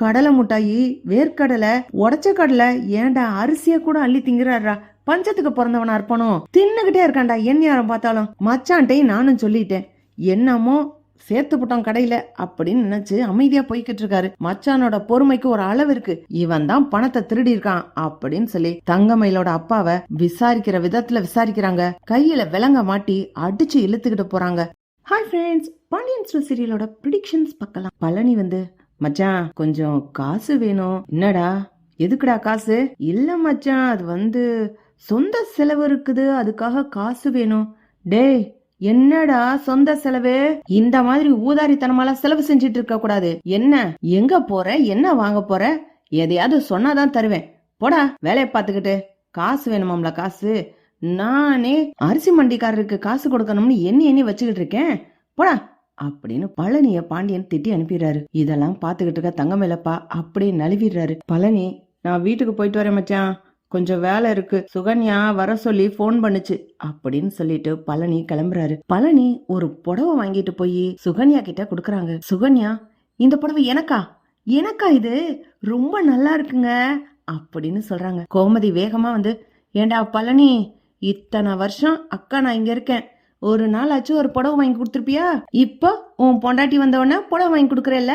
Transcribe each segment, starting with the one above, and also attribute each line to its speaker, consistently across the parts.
Speaker 1: கடலை முட்டாயி வேர்க்கடலை உடச்ச கடலை ஏன்டா அரிசிய கூட அள்ளி திங்கிறாரா பஞ்சத்துக்கு பிறந்தவனா இருப்பானோ? தின்னுகிட்டே இருக்கான்டா என் யாரும் பார்த்தாலும். மச்சான்ட்டையும் நானும் சொல்லிட்டேன். என்னமோ சேர்த்து போட்டோம் கடையில அப்படின்னு நினைச்சு அமைதியா போய்கிட்டு இருக்காரு. மச்சானோட பொறுமைக்கு ஒரு அளவு இருக்கு. இவன் தான் பணத்தை திருடி இருக்கான் அப்படின்னு சொல்லி தங்கமயிலோட அப்பாவை விசாரிக்கிற விதத்துல விசாரிக்கிறாங்க. கையில விலங்க மாட்டி அடிச்சு இழுத்துக்கிட்டு போறாங்க. ஹாய் ஃப்ரெண்ட்ஸ் பாண்டியன் ஸ்டோர் சீரியலோட ப்ரிடிக்ஷன்ஸ் பார்க்கலாம். பழனி வந்து மச்சான் கொஞ்சம் காசு வேணும். என்னடா? எதுக்குடா காசு? இல்ல மச்சான் அது வந்து சொந்த செலவு இருக்குது. அதுக்காக காசு வேணும். டேய் என்னடா சொந்த செலவு? இந்த மாதிரி ஊதாரித்தனமாலாம் செலவு செஞ்சுட்டு இருக்க கூடாது. என்ன? எங்க போற? என்ன வாங்க போற? எதையாவது சொன்னாதான் தருவேன். போடா வேலையை பார்த்துக்கிட்டு. காசு வேணுமாம்ல காசு? நானே அரிசி மண்டிக்காரருக்கு காசு கொடுக்கணும்னு எண்ணி எண்ணி வச்சுக்கிட்டு இருக்கேன். போடா. அப்படின்னு பழனிய பாண்டியன் திட்டி அனுப்பிடுறாரு. இதெல்லாம் பாத்துக்கிட்டு இருக்க தங்கமேலப்பா அப்படியே நழுவிடுறாரு. பழனி நான் வீட்டுக்கு போயிட்டு வரேன் மச்சான். கொஞ்சம் வேலை இருக்கு. சுகன்யா வர சொல்லி ஃபோன் பண்ணுச்சு அப்படின்னு சொல்லிட்டு பழனி கிளம்புறாரு. பழனி ஒரு புடவை வாங்கிட்டு போய் சுகன்யா கிட்ட கொடுக்குறாங்க. சுகன்யா இந்த புடவை எனக்கா? எனக்கா இது? ரொம்ப நல்லா இருக்குங்க அப்படின்னு சொல்றாங்க. கோமதி வேகமா வந்து ஏண்டா பழனி இத்தனை வருஷம் அக்கா நான் இங்க இருக்கேன். ஒரு நாள் ஆச்சு ஒரு புடவை வாங்கி கொடுத்துருப்பியா? இப்போ உன் பொண்டாட்டி வந்தவொடனே புடவை வாங்கி கொடுக்குறேல்ல?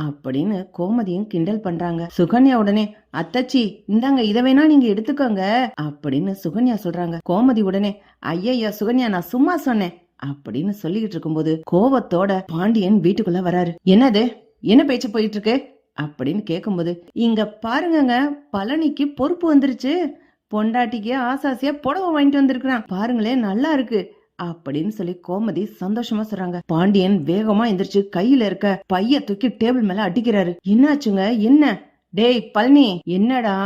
Speaker 1: அப்படின்னு கோமதியும் கிண்டல் பண்றாங்க. சுகன்யா உடனே அத்தச்சி இந்தாங்க இதை வேணா நீங்க எடுத்துக்கோங்க அப்படின்னு சுகன்யா சொல்றாங்க. கோமதி உடனே ஐயையா சுகன்யா நான் சும்மா சொன்னேன் அப்படின்னு சொல்லிக்கிட்டு இருக்கும்போது கோவத்தோட பாண்டியன் வீட்டுக்குள்ள வராரு. என்னது? என்ன பேச்சு போயிட்டு இருக்கு அப்படின்னு கேட்கும்போது இங்க பாருங்கங்க பழனிக்கு பொறுப்பு வந்துருச்சு. பொண்டாட்டிக்கு ஆசாசியா புடவை வாங்கிட்டு வந்திருக்கிறான். பாருங்களேன் நல்லா இருக்கு. அப்படின்னு சொல்லி கோமதி சந்தோஷமா சொல்றாங்க. பாண்டியன் வேகமா எந்திரிச்சு கையில இருக்க பைய தூக்கி டேபிள் மேல அடிக்கிறாரு. என்னாச்சுங்க? என்ன? டேய் பழனி என்னடா?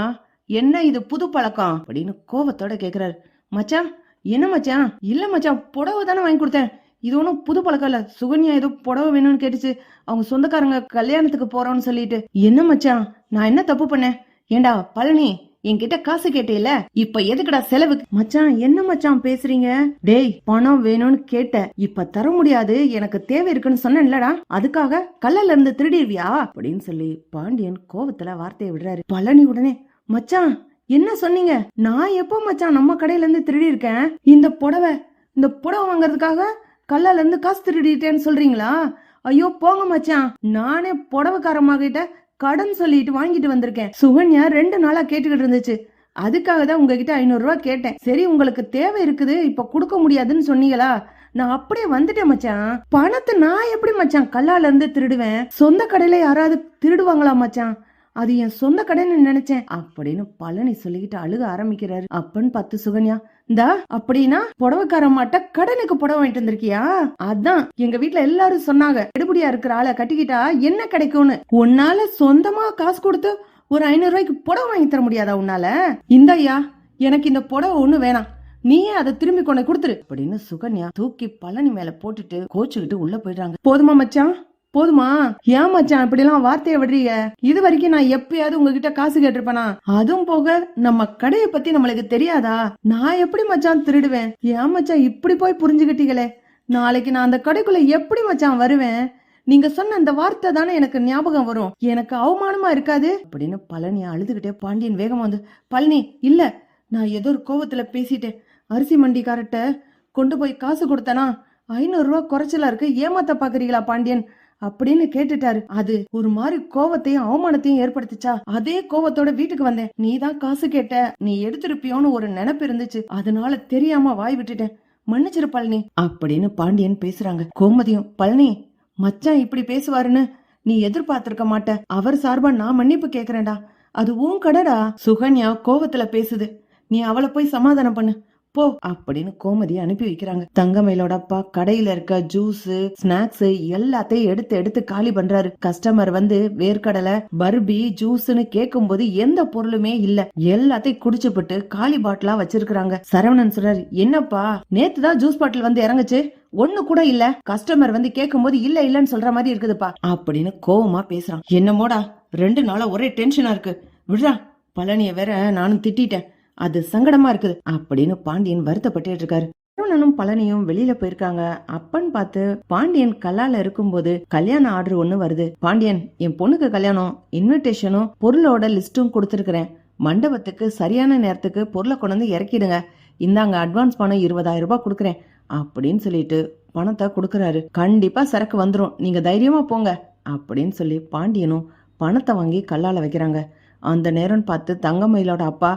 Speaker 1: என்ன இது புது பழக்கம்? அப்படின்னு கோவத்தோட கேக்குறாரு. மச்சான் என்ன மச்சான்? இல்ல மச்சான் புடவை தானே வாங்கி கொடுத்தேன். இது ஒன்றும் புது பழக்கம் இல்ல. சுகன்யா ஏதோ புடவை வேணும்னு கேட்டுச்சு. அவங்க சொந்தக்காரங்க கல்யாணத்துக்கு போறோம்னு சொல்லிட்டு. என்ன மச்சான்? நான் என்ன தப்பு பண்ணேன்? ஏண்டா பழனி என்கிட்ட காசு கேட்டேல இப்ப எதுக்குடா செலவுக்கு மச்சான் என்ன மச்சான் பேசுறீங்க? டேய் பணம் வேணும்னு கேட்ட இப்ப தர முடியாது எனக்கு தேவை இருக்குன்னு சொன்னேன்லடா. அதுக்காக கல்லல இருந்து திருடிடுவியா அப்படின்னு சொல்லி பாண்டியன் கோவத்துல வார்த்தையை விடுறாரு. பழனி உடனே மச்சான் என்ன சொன்னீங்க? நான் எப்போ மச்சான் நம்ம கடையில இருந்து திருடி இருக்கேன் இந்த புடவை இந்த புடவை வாங்குறதுக்காக கல்லால இருந்து காசு திருடிட்டேன்னு சொல்றீங்களா? ஐயோ போங்க மச்சான். நானே புடவைக்காரமாகிட்ட கடன் சொல்லிட்டு வாங்கிட்டு வந்திருக்கேன். சுகன்யா ரெண்டு நாளா கேட்டுக்கிட்டு இருந்துச்சு. அதுக்காக தான் உங்ககிட்ட ஐநூறு ரூபா கேட்டேன். சரி உங்களுக்கு தேவை இருக்குது இப்ப கொடுக்க முடியாதுன்னு சொன்னீங்களா? நான் அப்படியே வந்துட்டேன் மச்சான். பணத்தை நான் எப்படி மச்சான் கல்லால இருந்து திருடுவேன்? சொந்த கடையில யாராவது திருடுவாங்களா மச்சான்? அது என் சொந்த கடைன்னு நினைச்சேன் அப்படின்னு பழனி சொல்லிக்கிட்டு அழுக ஆரம்பிக்கிறாரு. அப்பன்னு பத்து சுகன்யா இந்தா அப்படின்னா புடவைக்கார மாட்ட கடனுக்கு புடவை வாங்கிட்டு வந்திருக்கியா? அதான் எங்க வீட்ல எல்லாரும் சொன்னாங்க எடுபடியா இருக்கிற ஆளை கட்டிக்கிட்டா என்ன கிடைக்கும்னு. உன்னால சொந்தமா காசு கொடுத்து ஒரு ஐநூறு ரூபாய்க்கு புடவை வாங்கி தர முடியாதா உன்னால? இந்தாய்யா எனக்கு இந்த புடவை ஒண்ணு வேணாம். நீயே அதை திரும்பி கொண்டு கொடுத்துரு. அப்படின்னு சுகன்யா தூக்கி பழனி மேல போட்டுட்டு கோச்சுக்கிட்டு உள்ள போயிடுறாங்க. போதுமா மச்சான்? போதுமா? ஏன் மச்சான் இப்படி எல்லாம் வார்த்தையை விடுறீங்க? இது வரைக்கும் நான் எப்பயாவது உங்ககிட்ட காசு கேட்டிருப்பேனா? அதுவும் போக நம்ம கடையை பத்தி நம்மளுக்கு தெரியாதா? நான் எப்படி மச்சான் திருடுவேன்? ஏன் மச்சான் இப்படி போய் புரிஞ்சுக்கிட்டீங்களே நாளைக்கு நான் அந்த கடைக்குள்ள எப்படி மச்சான் வருவேன்? நீங்க சொன்ன அந்த வார்த்தை தானே எனக்கு ஞாபகம் வரும். எனக்கு அவமானமா இருக்காது? அப்படின்னு பழனி அழுதுகிட்டே பாண்டியன் வேகமா வந்து பழனி இல்ல நான் ஏதோ ஒரு கோவத்துல பேசிட்டேன். அரிசி மண்டிக்காரட்ட கொண்டு போய் காசு கொடுத்தனா ஐநூறு ரூபாய் குறைச்சலா இருக்கு. ஏமாத்த பாக்குறீங்களா பாண்டியன்? அப்படின்னு கேட்டுட்டாரு. அது ஒரு மாதிரி கோவத்தையும் அவமானத்தையும் ஏற்படுத்துச்சா? அதே கோவத்தோட வீட்டுக்கு வந்தேன். நீ தான் காசு கேட்ட நீ எடுத்திருப்பியோன்னு ஒரு நினைப்பு இருந்துச்சு. அதனால தெரியாம வாய் விட்டுட்டேன். மன்னிச்சிரு பழனி. அப்படின்னு பாண்டியன் பேசுறாங்க. கோமதியும் பழனி மச்சான் இப்படி பேசுவாருன்னு நீ எதிர்பார்த்திருக்க மாட்ட. அவர் சார்பா நான் மன்னிப்பு கேக்குறேன்டா. அது உன் கடடா. சுகன்யா கோவத்துல பேசுது. நீ அவளை போய் சமாதானம் பண்ணு. போ அப்படின்னு கோமதி அனுப்பி வைக்கிறாங்க. தங்கமயிலோட அப்பா கடையில இருக்க ஜூஸ் ஸ்நாக்ஸ் எல்லாத்தையும் எடுத்து எடுத்து காலி பண்றாரு. கஸ்டமர் வந்து வேர்க்கடலை பர்பி ஜூஸ்னு கேட்கும்போது எந்த பொருளுமே இல்ல. எல்லாத்தையும் குடிச்சுப்புட்டு காலி பாட்டிலா வச்சிருக்காங்க சரவணன் சொல்றாரு என்னப்பா நேத்து தான் ஜூஸ் பாட்டில் வந்து இறங்குச்சு. ஒண்ணு கூட இல்ல. கஸ்டமர் வந்து கேட்கும்போது இல்ல இல்லன்னு சொல்ற மாதிரி இருக்குதுப்பா. அப்படின்னு கோவமா பேசுறான். என்னமோடா ரெண்டு நாளா ஒரே டென்ஷனா இருக்கு. விடுறா பழனிய வேற நானும் திட்டிட்டேன். அது சங்கடமா இருக்குது அப்படின்னு பாண்டியன் வருத்தப்பட்டு இருக்காரு. அருணனும் பழனியும் வெளியில போயிருக்காங்க. அப்பன்னு பார்த்து பாண்டியன் கல்லால இருக்கும்போது கல்யாண ஆர்டர் ஒண்ணு வருது. பாண்டியன் என் பொண்ணுக்கு கல்யாணம். இன்விடேஷனும் பொருளோட லிஸ்டும் கொடுத்துருக்கிறேன். மண்டபத்துக்கு சரியான நேரத்துக்கு பொருளை கொண்டு வந்து இறக்கிடுங்க. இந்தாங்க அட்வான்ஸ் பணம் இருபதாயிரம் ரூபாய் கொடுக்குறேன். அப்படின்னு சொல்லிட்டு பணத்தை கொடுக்குறாரு. கண்டிப்பா சரக்கு வந்துடும் நீங்க தைரியமா போங்க. அப்படின்னு சொல்லி பாண்டியனும் பணத்தை வாங்கி கல்லால வைக்கிறாங்க. அந்த நேரம் பார்த்து தங்கமயிலோட அப்பா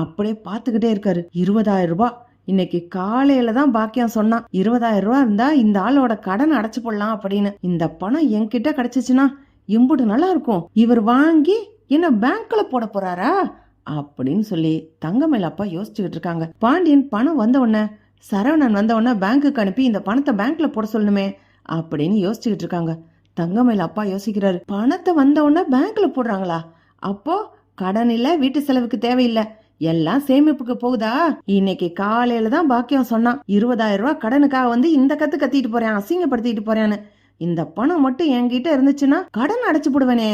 Speaker 1: அப்படியே பார்த்துக்கிட்டே இருக்காரு. இருபதாயிரம் ரூபாய். இன்னைக்கு காலையில தான் பாக்கியம் சொன்னான். இருபதாயிரம் ரூபாய் இருந்தா இந்த ஆளோட கடன் அடைச்சு போடலாம் அப்படின்னு. இந்த பணம் என்கிட்ட கிடைச்சிச்சுன்னா இம்புட்டு நல்லா இருக்கும். இவர் வாங்கி என்ன பேங்க்ல போட போறாரா? அப்படின்னு சொல்லி தங்கமேல அப்பா யோசிச்சுக்கிட்டு இருக்காங்க. பாண்டியன் பணம் வந்த உடனே சரவணன் வந்த உடனே பேங்க்குக்கு அனுப்பி இந்த பணத்தை பேங்க்ல போட சொல்லணுமே அப்படின்னு யோசிச்சுக்கிட்டு இருக்காங்க. தங்கமேல அப்பா யோசிக்கிறாரு பணத்தை வந்த உடனே பேங்க்ல போடுறாங்களா? அப்போ கடன் இல்ல வீட்டு செலவுக்கு தேவையில்லை. எல்லாம் சேமிப்புக்கு போகுதா? இன்னைக்கு காலையில தான் பாக்கியம் சொன்னான். இருபதாயிரம் ரூபாய் கடனுக்காக வந்து இந்த கத்து கத்திட்டு போறேன் அசிங்கப்படுத்திட்டு போறேன்னு. இந்த பணம் மட்டும் என்கிட்ட இருந்துச்சுன்னா கடன் அடைச்சு போடுவேனே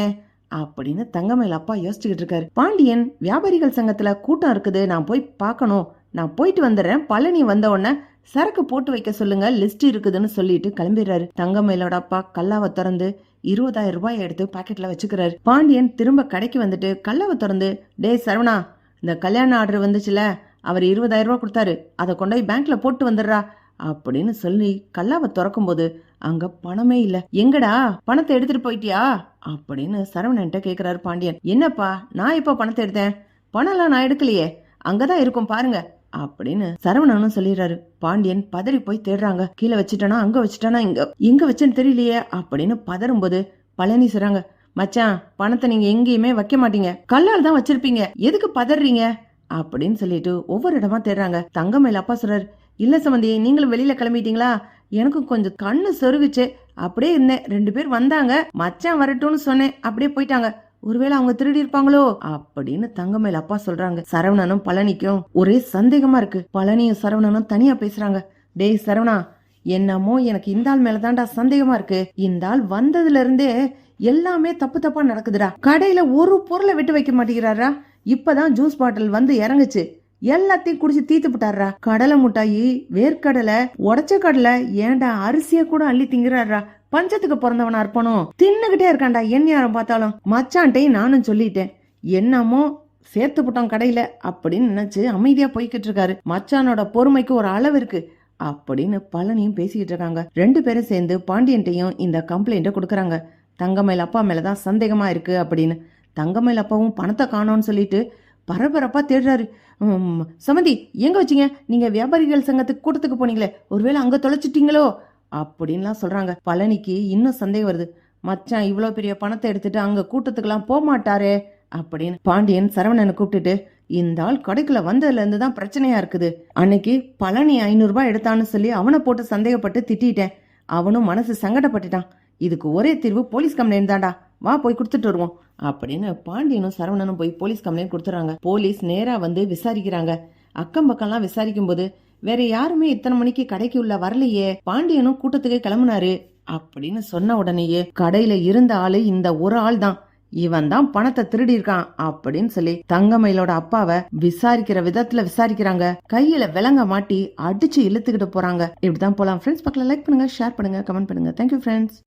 Speaker 1: அப்படின்னு தங்கமேல அப்பா யோசிச்சுக்கிட்டு இருக்காரு. பாண்டியன் வியாபாரிகள் சங்கத்துல கூட்டம் இருக்குது நான் போய் பார்க்கணும். நான் போயிட்டு வந்துடுறேன். பழனி வந்த உடனே சரக்கு போட்டு வைக்க சொல்லுங்க லிஸ்ட் இருக்குதுன்னு சொல்லிட்டு கிளம்பிடுறாரு. தங்கமயிலோட அப்பா கல்லாவை திறந்து இருபதாயிரம் ரூபாய் எடுத்து பாக்கெட்ல வச்சுக்கிறாரு. பாண்டியன் திரும்ப கடைக்கு வந்துட்டு கல்லாவை திறந்து டேய் சரவணா இந்த கல்யாண ஆர்டர் வந்துச்சுல அவர் இருபதாயிரம் ரூபா கொடுத்தாரு அதை கொண்டு போய் பேங்க்ல போட்டு வந்துடுறா அப்படின்னு சொல்லி கல்லாவை திறக்கும் போது அங்க பணமே இல்ல. எங்கடா பணத்தை எடுத்துட்டு போயிட்டியா? அப்படின்னு சரவணன்ட்ட கேக்குறாரு பாண்டியன். என்னப்பா நான் இப்ப பணத்தை எடுத்தேன்? பணம்லாம் நான் எடுக்கலையே அங்கதான் இருக்கும் பாருங்க அப்படின்னு சரவணனும் சொல்லிடுறாரு. பாண்டியன் பதறி போய் தேடுறாங்க. கீழே வச்சுட்டானா அங்க வச்சுட்டானா இங்க எங்க வச்சேன்னு தெரியலையே அப்படின்னு பதறும்போது பழனி சொல்றாங்க மச்சான் பணத்தை நீங்க எங்கேயுமே வைக்க மாட்டீங்க. கல்லால் தான் வச்சிருப்பீங்க. எதுக்கு பதறீங்க? அப்படின்னு சொல்லிட்டு ஒவ்வொரு இடமா தேடுறாங்க. தங்கமேல அப்பா சொல்றாரு இல்ல சம்பந்தி நீங்களும் வெளியில கிளம்பிட்டீங்களா? எனக்கும் கொஞ்சம் கண்ணு சொருகுச்சு. அப்படியே இருந்தேன். ரெண்டு பேர் வந்தாங்க. மச்சான் வரட்டும்னு சொன்னேன். அப்படியே போயிட்டாங்க. ஒருவேளை அவங்க திருடி இருப்பாங்களோ? அப்படின்னு தங்கமேல அப்பா சொல்றாங்க. சரவணனும் பழனிக்கும் ஒரே சந்தேகமா இருக்கு. பழனியும் சரவணனும் தனியா பேசுறாங்க. டேய் சரவணா என்னமோ எனக்கு இந்த ஆள் மேலதான்டா சந்தேகமா இருக்கு. இந்த ஆள் வந்ததுல இருந்தே எல்லாமே தப்பு தப்பா நடக்குதுடா. கடையில ஒரு பொருளை விட்டு வைக்க மாட்டேங்கிறாரா? இப்பதான் ஜூஸ் பாட்டில் வந்து இறங்குச்சு. எல்லாத்தையும் குடிச்சு தீத்து விட்டாரா? கடலை முட்டாயி வேர்க்கடலை உடச்ச கடலை ஏன்டா அரிசிய கூட அள்ளி திங்கிறாரா? பஞ்சத்துக்கு பிறந்தவனா இருப்பனும் தின்னுகிட்டே இருக்கான்டா என் யாரும் பார்த்தாலும். மச்சான்ட்டையும் நானும் சொல்லிட்டேன். என்னமோ சேர்த்து போட்டோம் கடையில அப்படின்னு நினைச்சு அமைதியா போய்கிட்டு இருக்காரு. மச்சானோட பொறுமைக்கு ஒரு அளவு இருக்கு. அப்படின்னு பழனியும் பேசிக்கிட்டு இருக்காங்க. ரெண்டு பேரும் சேர்ந்து பாண்டியன்ட்டையும் இந்த கம்ப்ளைண்ட்டை கொடுக்குறாங்க. தங்கமயில் அப்பா மேலே தான் சந்தேகமாக இருக்குது அப்படின்னு. தங்கமயில் அப்பாவும் பணத்தை காணோன்னு சொல்லிட்டு பரபரப்பாக தேடுறாரு. சமந்தி எங்கே வச்சீங்க? நீங்கள் வியாபாரிகள் சங்கத்துக்கு கூட்டத்துக்கு போனீங்களே ஒருவேளை அங்கே தொலைச்சிட்டிங்களோ? அப்படின்லாம் சொல்கிறாங்க பழனிக்கு இன்னும் சந்தேகம் வருது. மச்சான் இவ்வளோ பெரிய பணத்தை எடுத்துட்டு அங்கே கூட்டத்துக்கெல்லாம் போகமாட்டாரே அப்படின்னு பாண்டியன் சரவணனை கூப்பிட்டுட்டு இந்த ஆள் கடைக்குள்ள வந்ததுலேருந்து தான் பிரச்சனையா இருக்குது. அன்னைக்கு பழனி ஐநூறுரூபா எடுத்தான்னு சொல்லி அவனை போட்டு சந்தேகப்பட்டு திட்டிட்டேன். அவனும் மனசு சங்கடப்பட்டுட்டான். இதுக்கு ஒரே தீர்வு போலீஸ் கம்ப்ளைண்ட் தான்டா. வா போய் கொடுத்துட்டு வருவோம். அப்படின்னு பாண்டியனும் சரவணனும் போய் போலீஸ் கம்ப்ளைண்ட் கொடுத்துறாங்க. போலீஸ் நேராக வந்து விசாரிக்கிறாங்க. அக்கம் பக்கம்லாம் விசாரிக்கும் போது வேற யாருமே இத்தனை மணிக்கு கடைக்கு உள்ள வரலையே. பாண்டியனும் கூட்டத்துக்கு கிளம்புனாரு. அப்படின்னு சொன்ன உடனேயே கடையில இருந்த ஆளு இந்த ஒரு ஆள் தான். இவன் தான் பணத்தை திருடி இருக்கான். அப்படின்னு சொல்லி தங்கமயிலோட அப்பாவை விசாரிக்கிற விதத்துல விசாரிக்கிறாங்க. கையில விலங்க மாட்டி அடிச்சு இழுத்துக்கிட்டு போறாங்க. இப்படிதான் போலாம். ஃப்ரெண்ட்ஸ் பக்கத்துல லைக் பண்ணுங்க ஷேர் பண்ணுங்க கமெண்ட் பண்ணுங்க. Thank you friends